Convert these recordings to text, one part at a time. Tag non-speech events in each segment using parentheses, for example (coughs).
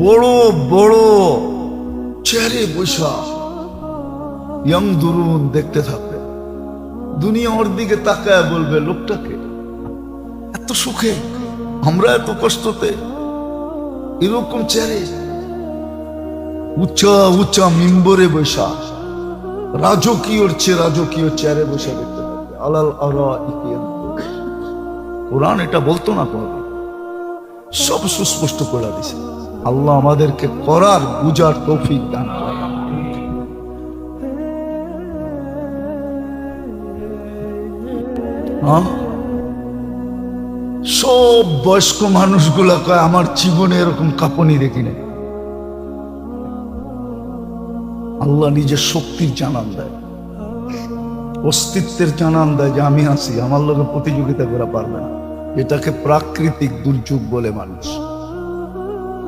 বড় বড়। চেহারে বৈশা ইয়ং দুরুন দেখতে থাকবে। দুনিয়া ওর দিকে তাকায় বলবে, লোকটাকে? এত সুখে? আমরা এত কষ্টতে? এরকম চেয়ারে। উচ্চা উচ্চা মিম্বরে বৈশা রাজকীয় চেয়ে রাজকীয় চেয়ারে বসে দেখতে থাকবে। আলাল আরা কোরআন এটা বলতো না কোনদিন সব সুস্পষ্ট করে দিছে। আল্লাহ আমাদেরকে করার বুঝার তৌফিক দান? সব বয়স্ক মানুষগুলা কয়, আমার জীবনে এরকম কাঁপনি দেখি নাই আল্লাহ নিজের শক্তির জানান দেয়। অস্তিত্বের জানান দেয় যে, আমি আছি, আমার লোকে প্রতিযোগিতা করা পারবে না। এটাকে প্রাকৃতিক দুর্যোগ বলে মানুষ।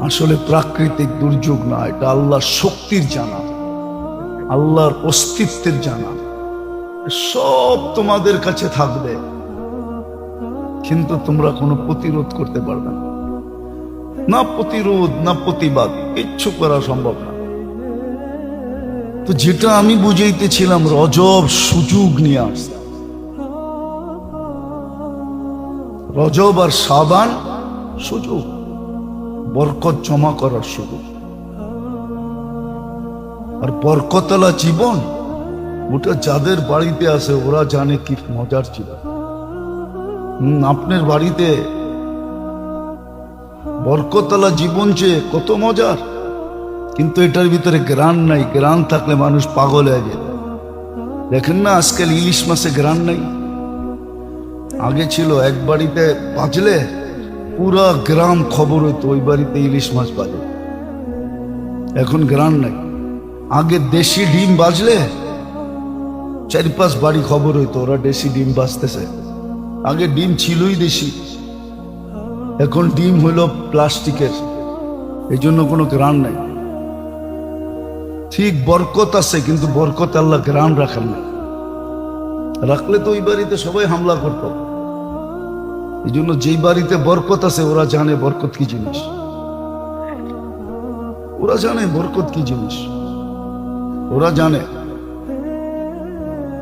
আসলে প্রাকৃতিক দুর্যোগ না, এটা আল্লাহর শক্তির জানা। আল্লাহর অস্তিত্বের জানা। সব তোমাদের কাছে থাকবে। কিন্তু তোমরা কোনো প্রতিরোধ করতে পারবে না। না প্রতিরোধ, না প্রতিবাদ, কিচ্ছু করা সম্ভব না। তো যেটা আমি বুঝাইতেছিলাম, রজব সুযোগ নিয়ে আসছে রজব আর সাবান সুযোগ। বরকত জমা করার সুযোগ আর বরকতলা জীবন ওটা যাদের বাড়িতে আছে, ওরা জানে কি মজার হম আপনার বাড়িতে বরকতলা জীবন যে কত মজার, কিন্তু এটার ভিতরে গ্রান নাই। গ্রান থাকলে মানুষ পাগল হয়ে যেত দেখেন না, আজকাল ইলিশ মাসে গ্রান নাই। আগে ছিল এক বাড়িতে বাজলে পুরা গ্রাম খবর হইতো, ওই বাড়িতে ইলিশ মাছ বাজে এখন গ্রাম নাই। আগে দেশি ডিম বাজলে চার পাঁচ বাড়ি খবর হইতো, ওরা দেশি ডিম বাজতেছে। আগে ডিম ছিলই দেশি। এখন ডিম হইল প্লাস্টিকের। এই জন্য কোনো গ্রান নাই। ঠিক বরকত আছে, কিন্তু বরকত আল্লাহ গ্রাম রাখেন না রাখলে তো ওই বাড়িতে সবাই হামলা করত। এই জন্য যেই বাড়িতে বরকত আছে, ওরা জানে বরকত কি জিনিস। ওরা জানে বরকত কি জিনিস। ওরা জানে।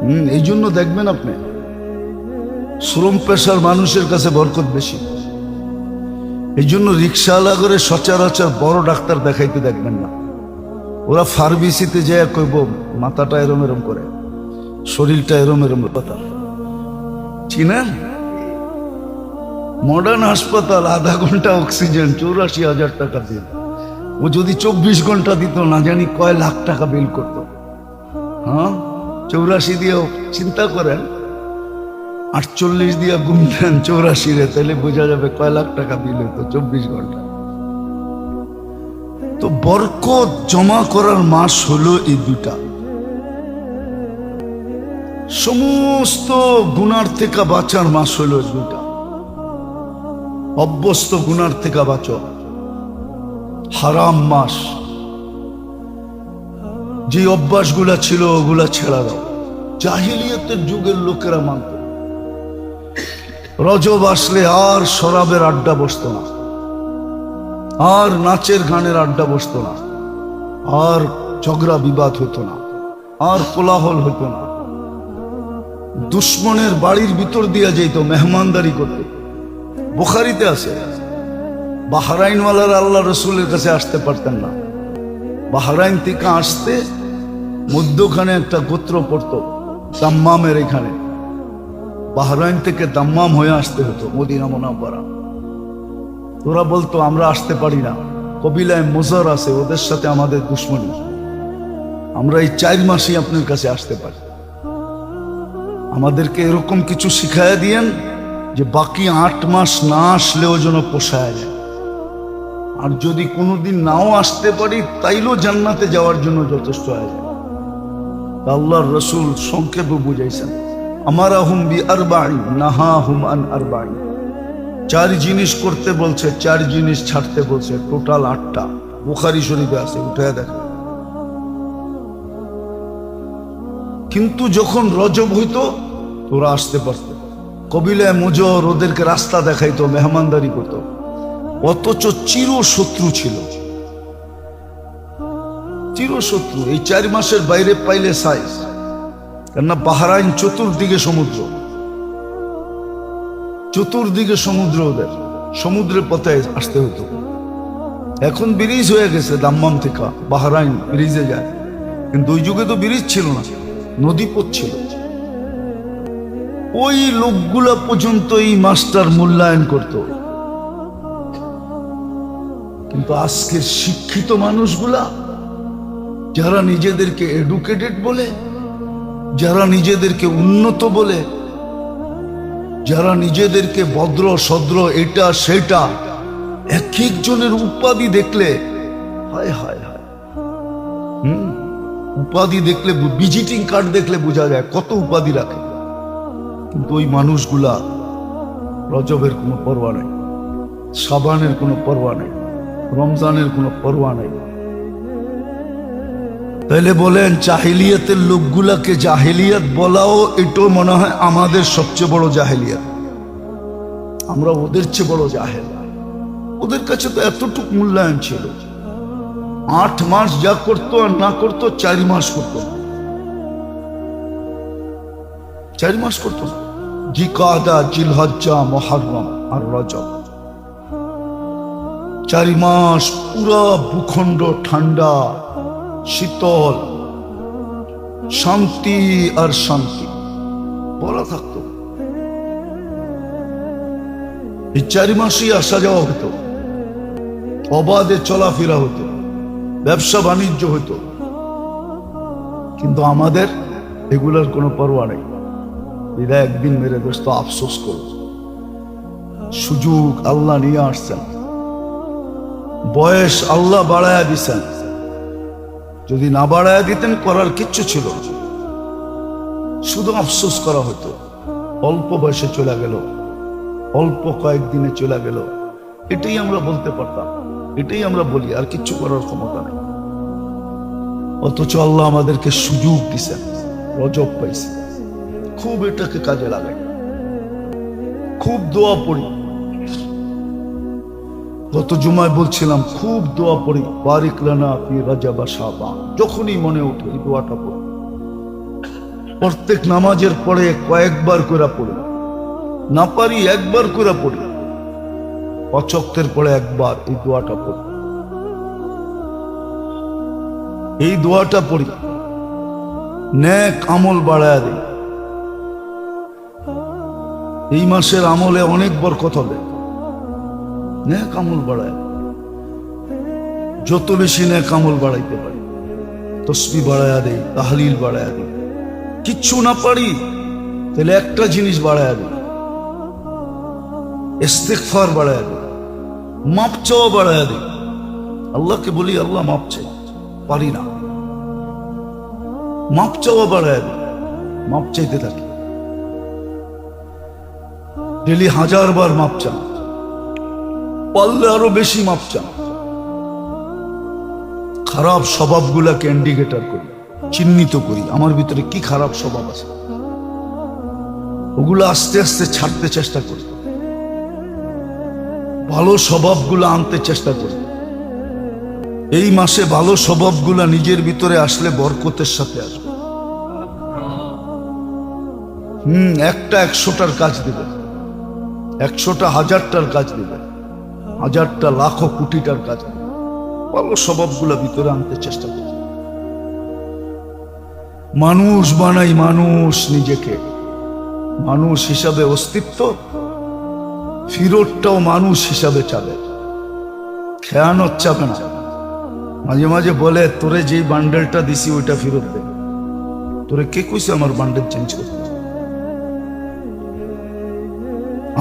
হম, এই জন্য দেখবেন আপনি, শ্রম পেশার মানুষের কাছে বরকত বেশি। এই জন্য রিক্সাওয়ালা করে সচরাচর বড় ডাক্তার দেখাইতে দেখবেন না। ওরা ফার্মেসিতে যায় কইব, মাথাটা এরম এরম করে, শরীরটা এরম এরম কথা চিনেন? মডার্ন হাসপাতাল আধা ঘণ্টা অক্সিজেন চৌরাশি হাজার টাকা বিল ও যদি চব্বিশ ঘণ্টা দিত, না জানি কয় লাখ টাকা বিল করত। হ্যাঁ? চৌরাশি দিয়েও চিন্তা করেন। আটচল্লিশ দিয়ে গুণ দেন চৌরাশি রে, তাহলে বোঝা যাবে কয় লাখ টাকা বিল হতো চব্বিশ ঘণ্টা। তো বরকত জমা করার মাস হলো এই দুটা। সমস্ত গুনার থেকে বাঁচার মাস হলো দুটা। অভ্যস্ত গুনার থেকে বাঁচো। হারাম মাস। যে অভ্যাসগুলা ছিল, ওগুলা ছেড়া দাও। জাহিলিয়তের যুগের লোকেরা মানত। রজব আসলে আর শরাবের আড্ডা বসতো না। আর নাচের গানের আড্ডা বসতো না। আর ঝগড়া বিবাদ হতো না। আর কোলাহল হতো না। দুশ্মনের বাড়ির ভিতর দিয়া যেত মেহমানদারি করতে। বোখারিতে আছে। বাহারাইনওয়ালার আল্লাহ রসুলের কাছে আসতে পারতেন না। বাহরাইন থেকে আসতে মধ্যখানে একটা গোত্র পড়ত, দাম্মামের এখানে। বাহরাইন থেকে দাম্মাম হয়ে আসতে হতো, মদিনা মোনাব্বারা। ওরা বলতো, আমরা আসতে পারি না। কবিলায় মোজার আছে, ওদের সাথে আমাদের দুশ্মনী। আমরা এই চার মাসই আপনার কাছে আসতে পারি। আমাদেরকে এরকম কিছু শিখাইয়া দিয়েন যে বাকি আট মাস না আসলেও যেন পোষায় যায়। আর যদি কোনোদিন নাও আসতে পারি, তাইলেও জান্নাতে যাওয়ার জন্য যথেষ্ট হয়ে যায়। আল্লাহর রসুল সংক্ষেপে বুঝাইছেন, আমার আহুম বি আরবাই নাহা হুম আন আরবাই চার জিনিস করতে বলছে, চার জিনিস ছাড়তে বলছে, টোটাল আটটা। বুখারি শরীফে আছে উঠে দেখ। কিন্তু যখন রজব হইতো, তোরা আসতে পারত। কবিলায় মুজর ওদেরকে রাস্তা দেখাইতো, মেহমানদারি করত। অথচ চির শত্রু ছিল। চিরশত্রু, এই চার মাসের বাইরে পাইলে সাইজ। কেননা বাহারাইন চতুর্দিকে সমুদ্র। চতুর্দিকে সমুদ্র ওদের। সমুদ্রের পথে আসতে হতো। এখন ব্রিজ হয়ে গেছে দাম্মাম থেকে। বাহারাইন ব্রিজে যায়। কিন্তু ওই যুগে তো ব্রিজ ছিল না নদী পথ ছিল। ওই লোকগুলা পর্যন্ত এই মাস্টার মূল্যায়ন করত। কিন্তু আজকের শিক্ষিত মানুষগুলা, যারা নিজেদেরকে এডুকেটেড বলে, যারা নিজেদেরকে উন্নত বলে, যারা নিজেদেরকে ভদ্র, সদ্র, এটা, সেটা, এক একজনের উপাধি দেখলে, হায় হায় হায়। হুম? উপাধি দেখলে ভিজিটিং কার্ড দেখলে বোঝা যায় কত উপাধি রাখে। কিন্তু ওই মানুষগুলা রজবের কোনো পরোয়া নেই, সাবানের কোনো পরোয়া নেই, রমজানের কোনো পরোয়া নেই। তাহলে বলেন, জাহিলিয়াতের লোকগুলাকে জাহিলিয়াত বলাও এটাও মনে হয় আমাদের সবচেয়ে বড় জাহিলিয়াত। আমরা ওদের চেয়ে বড় জাহেল। ওদের কাছে তো এতটুকু মূল্যায়ন ছিল। আট মাস যা করতো আর না করতো, চারি মাস করতো। চারি মাস করতো না। জিকাদা, জিলহজ্জা, মহারম আর রজব। চারি মাস পুরা ভূখণ্ড ঠান্ডা, শীতল। শান্তি আর শান্তি। বলা থাকতো। এই চারি মাসই আসা যাওয়া হতো। অবাধে চলাফেরা হতো। ব্যবসা বাণিজ্য হতো। কিন্তু আমাদের এগুলোর কোনো পরোয়া নেই। এরা একদিন মেরে দোস্ত আফসোস করো। সুযোগ আল্লাহ নিয়ে আসছেন। বয়স আল্লাহ বাড়ায়া দিছেন। যদি না বাড়ায়া দিতেন করার কিচ্ছু ছিল শুধু আফসোস করা হতো। অল্প বয়সে চলে গেল। অল্প কয়েকদিনে চলে গেল। এটাই আমরা বলতে পারতাম। এটাই আমরা বলি, আর কিচ্ছু করার ক্ষমতা নেই। অথচ আল্লাহ আমাদেরকে সুযোগ দিছেন। রজব পাইছি খুব এটাকে কাজে লাগাই। খুব দোয়া পড়ি। গত জুমায় বলছিলাম, খুব দোয়া পড়ি, বারিক লানা ফি রাজাবা শাবান। যখনই মনে ওঠে এই দোয়াটা পড়ি। প্রত্যেক নামাজের পরে কয়েকবার করে পড়ি। না পারি একবার করে পড়ি। অচক্তের পরে একবার এই দোয়াটা পড়ি। এই দোয়াটা পড়ি। ন্যাক আমল বাড়ায় দেয় এই মাসের আমলে অনেক বরকত হবে। ন্যাক আমল বাড়ায়। যত বেশি ন্যাক আমল বাড়াইতে পারি, তসবি বাড়ায়া দেই, তাহলিল বাড়ায়া দেই। কিচ্ছু না পারি, তাহলে একটা জিনিস বাড়ায়া দেই। ইস্তেকফার বাড়ায়া দেই। মাপ চাওয়া বাড়ায়া দেই। আল্লাহকে বলি, আল্লাহ মাপ চাই। পারি না। মাপ চাওয়া বাড়ায় দেয় মাপ চাইতে থাকি। ডেলি হাজার বার মাপ চান। পারলে আরও বেশি মাপ চান। খারাপ স্বভাবগুলাকে ইন্ডিকেটর করি, চিহ্নিত করি, আমার ভিতরে কি খারাপ স্বভাব আছে? ওগুলো আস্তে আস্তে ছাড়তে চেষ্টা করি। ভালো স্বভাবগুলো আনতে চেষ্টা করি। এই মাসে ভালো স্বভাবগুলা নিজের ভিতরে আসলে বরকতের সাথে আসবে। হুম, একটা একশোটার কাজ দিবে। একশোটা হাজারটার কাজ দিবে হাজারটা, লাখো কোটিটার কাজ ভালো স্বভাবগুলা ভিতরে আনতে চেষ্টা করি মানুষ বানাই মানুষ নিজেকে। মানুষ হিসাবে অস্তিত্ব ফিরতটাও মানুষ হিসাবে চাবে। খেয়ানত চাবে না মাঝে মাঝে বলে, তোরে যেই বান্ডেলটা দিছি, ওইটা ফেরত দে। তোরে কে কইছে আমার বান্ডেল চেঞ্জ করতে?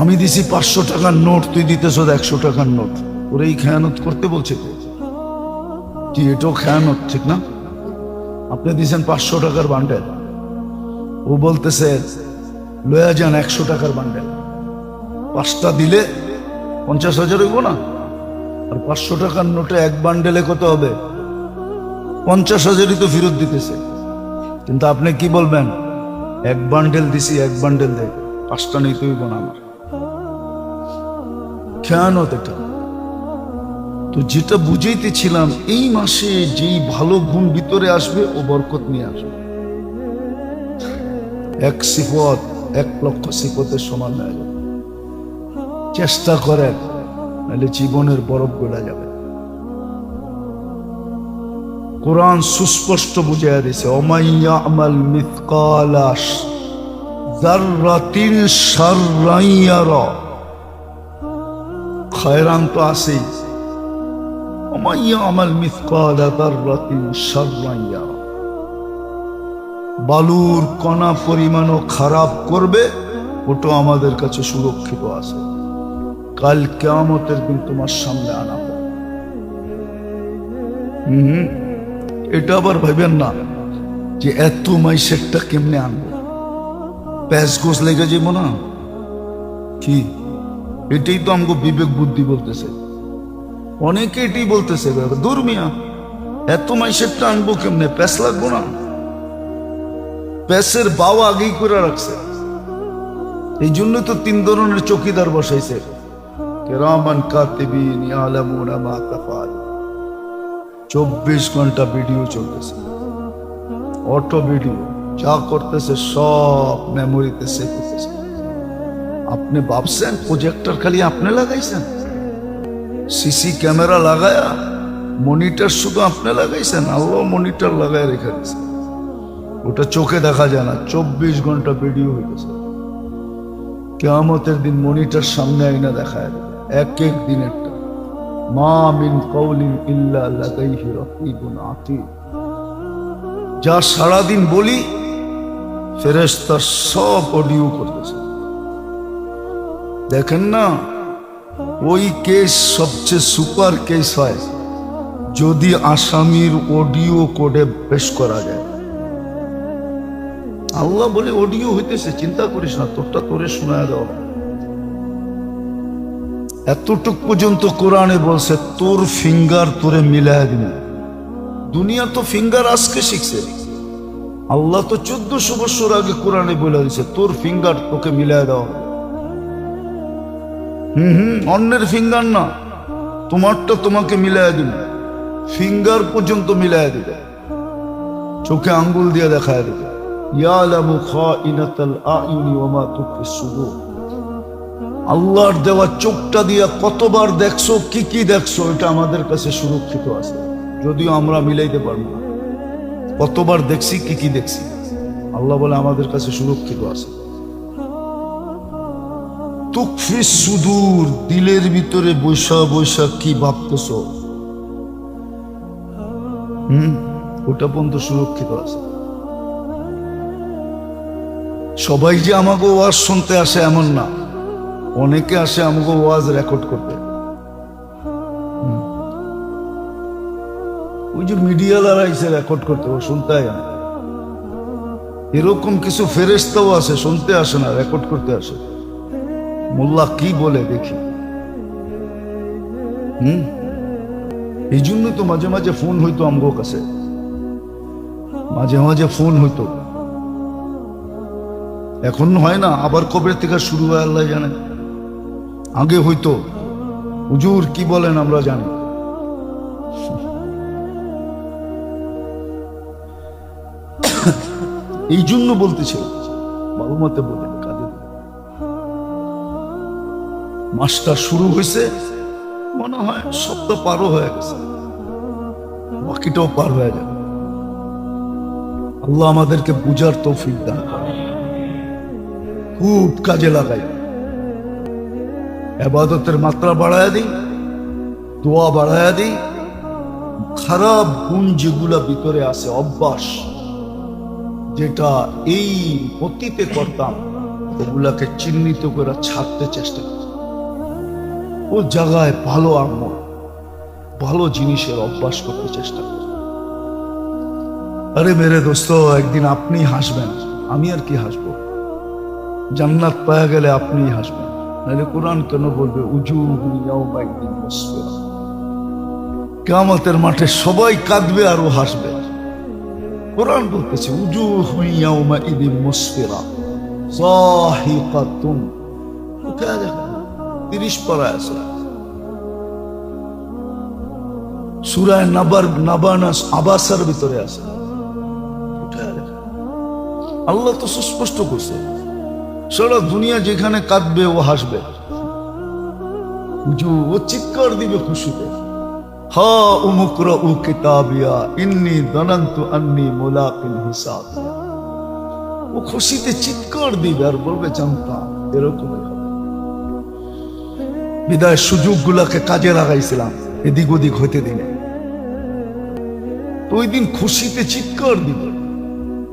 আমি দিছি পাঁচশো টাকার নোট, তুই দিতেছ একশো টাকার নোট। তোরে এই খেয়ানত করতে বলছে। কি, এটাও খেয়ানত, ঠিক না? আপনি দিছেন পাঁচশো টাকার বান্ডেল। ও বলতেছে, লয়া যান একশো টাকার বান্ডেল। পাঁচটা দিলে পঞ্চাশ হাজার হইব না? আর পাঁচশো টাকার নোটে এক বান্ডেলে কত হবে? পঞ্চাশ হাজারই তো ফেরত দিতেছে। কিন্তু আপনি কি বলবেন? এক বান্ডেল দিছি, এক বান্ডেল দে। পাঁচটা নিতে হইব না আমার। খেয়ানত এটা তো যেটা বুঝাইতেছিলাম, এই মাসে যেই ভালো গুণ ভিতরে আসবে, ও বরকত নিয়ে আসবে। এক সিফত, এক লক্ষ সিফতের সমান যাবে। চেষ্টা করেন, নাহলে জীবনের বরফ গড়া যাবে। কোরআন সুস্পষ্ট বুঝাইয়া দিছে অমাইয়া আমাল মিথকালাস জাররাতিন শাররাইয়ারা খয়রান তো আছেই। শাররাইয়ারা বালুর কণা পরিমাণও খারাপ করবে ওটা আমাদের কাছে সুরক্ষিত আছে। কাল কেয়ামতের দিন তোমার সামনে আনা হবে। হম এটা আবার ভাবেন না যে এত মাইসেরটা কেমনে আনব? প্যাস গোস লেগে যাব না? কি? এটাই তো আমাকে বিবেক বুদ্ধি বলতেছে। অনেকে এটাই বলতেছে দূর মিয়া। এত মাইসেরটা আনব কেমনে? প্যাস লাগবো না? প্যাসের বাও আগেই করে রাখছে। এই জন্য তো তিন ধরনের চকিদার বসাইছে। কেরামান, কাতিবিন, ইয়ালামুনা, মা তাফাল চব্বিশ ঘণ্টা ভিডিও চলতেছে। Auto video. যা করতেছে সব মেমোরিতে সেভ হতেছে আপনি ভাবছেন প্রজেক্টর খালি আপনি লাগাইছেন? সিসি ক্যামেরা লাগায়া মনিটর শুধু আপনি লাগাইছেন? আল্লাহ মনিটর লাগায় রেখে দিয়েছেন ওটা চোখে দেখা যায় না, চব্বিশ ঘণ্টা ভিডিও হইতেছে। কেয়ামতের দিন মনিটর সামনে আইনা দেখায়। এক এক দিনেরটা মা মিন কৌলিন ইল্লা লাগাইহি রকিবুন আতিদ যা সারাদিন বলি ফেরেশতা সব অডিও করতেছে। দেখেন না, ওই কেস সবচেয়ে সুপার কেস হয় যদি আসামির অডিও কোডে পেশ করা যায়। আল্লাহ বলে অডিও হইতেছে, চিন্তা করিস না, তোরটা তোরে শোনা দেওয়া এতটুক পর্যন্ত কোরআনে বলছে, তোর ফিঙ্গার তোরে মিলায় দিন দুনিয়া তো ফিঙ্গার আজকে শিখছে। আল্লাহ তো চোদ্দশো বছর আগে কোরআনে বলে দিছে তোর ফিঙ্গার তোকে মিলায় দেওয়া অন্যের ফিঙ্গার না। তোমারটা তোমাকে মিলায় দিন ফিঙ্গার পর্যন্ত মিলায় দিবে। চোখে আঙ্গুল দিয়ে দেখায় দেবে। আল্লাহর দেওয়া চোখটা দিয়া কতবার দেখছ, কি কি দেখছ, এটা আমাদের কাছে সুরক্ষিত আছে। যদিও আমরা মিলাইতে পারব না। কতবার দেখছি, কি কি দেখছি। আল্লাহ বলে আমাদের কাছে সুরক্ষিত আছে। তুকফিস সুদূর দিলের ভিতরে বৈশা বৈশা কি ভাবতেছ? হুম, ওটা পর্যন্ত সুরক্ষিত আছে। সবাই যে আমাকে ওয়াজ শুনতে আসে এমন না। অনেকে আসে আমাকে ওয়াজ রেকর্ড করতে। ওই যে মিডিয়ালারা এসে রেকর্ড করতে, ও শুনতে হয় না। এরকম কিছু ফেরেস্তাও আছে, শুনতে আসে না, রেকর্ড করতে আসে। মোল্লা কি বলে দেখি। হুম? এই জন্য তো মাঝে মাঝে ফোন হইতো আমগো কাছে। মাঝে মাঝে ফোন হইতো। এখন হয় না, আবার কবে থেকে শুরু হয় আল্লাহ জানে। আগে হইতো। হুজুর কি বলেন আমরা জানি। (coughs) এই জন্য বলতেছিল বাবু মতে বলে। মাসটা শুরু হয়েছে মনে হয় সপ্তাহ পারও হয়ে গেছে। বাকিটাও পার হয়ে যাবে। আল্লাহ আমাদেরকে বুঝার তৌফিক দান করে খুব কাজে লাগাই। আবাদতের মাত্রা বাড়ায় দিই, দোয়া বাড়ায় দিই। খারাপ গুণ যেগুলা ভিতরে আছে, অভ্যাস, যেটা এই অতীতে করতাম, ওগুলাকে চিহ্নিত করে ছাড়তে চেষ্টা করি। ও জায়গায় ভালো আমল ভালো জিনিসের অভ্যাস করতে চেষ্টা আরে মেরে দোস্ত, একদিন আপনি হাসবেন, আমি আর কি হাসবো? জান্নাত পাওয়া গেলে আপনি হাসবেন, নাহলে কোরআন কেন বলবে উজু কেমতের মাঠে সবাই কাঁদবে আর ও হাসবে। কোরআন বলতেছে উজু হুইয়াউমা ইদিন মুসফিরা সাহিকাতুন তিরিশ পারা আছে। সুরায় নাবার, নাবানাস আবাসার ভিতরে আছে। আল্লাহ তো সুস্পষ্ট করছে। সারা দুনিয়া যেখানে কাঁদবে, ও হাসবে। ও চিৎকার দিবে খুশিতে। হা উ কিতাবিয়া, ইন্নি দনন্তু মুলাকিন হিসাব ও খুশিতে চিৎকার দিবে আর বলবে, জানতাম, এরকমই বিদায় সুযোগগুলোকে কাজে লাগাইছিলাম। এদিক ওদিক হইতে দিনে। ওই দিন খুশিতে চিৎকার দিবে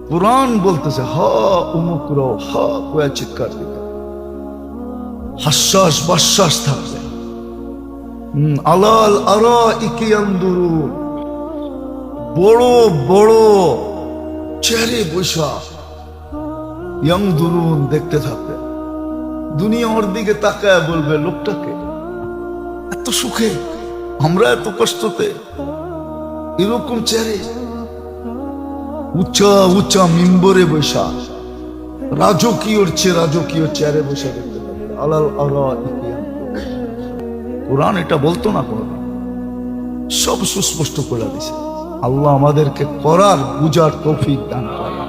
কোরআন বলতেছে, হা, উমুক র হা, কয়া চিৎকার দিবে হাস্যাস বাশ্বাস থাকবে। আলাল আরা ইকি আন্দুরু বড় বড় চেহারে বৈশা ইয়াং দেখতে থাকবে। দুনিয়া ওর দিকে তাকায় বলবে, লোকটাকে এত সুখে, আমরা এত কষ্টতে, এরকম চেহারে উচ্চা উচ্চা মিম্বরে বৈশা রাজকীয়র চেয়ে রাজকীয় চেয়ারে বসে আলাল। কোরআন এটা বলতো না কোনোদিন সব সুস্পষ্ট করে দিছে। আল্লাহ আমাদেরকে করার বুঝার তৌফিক দান করে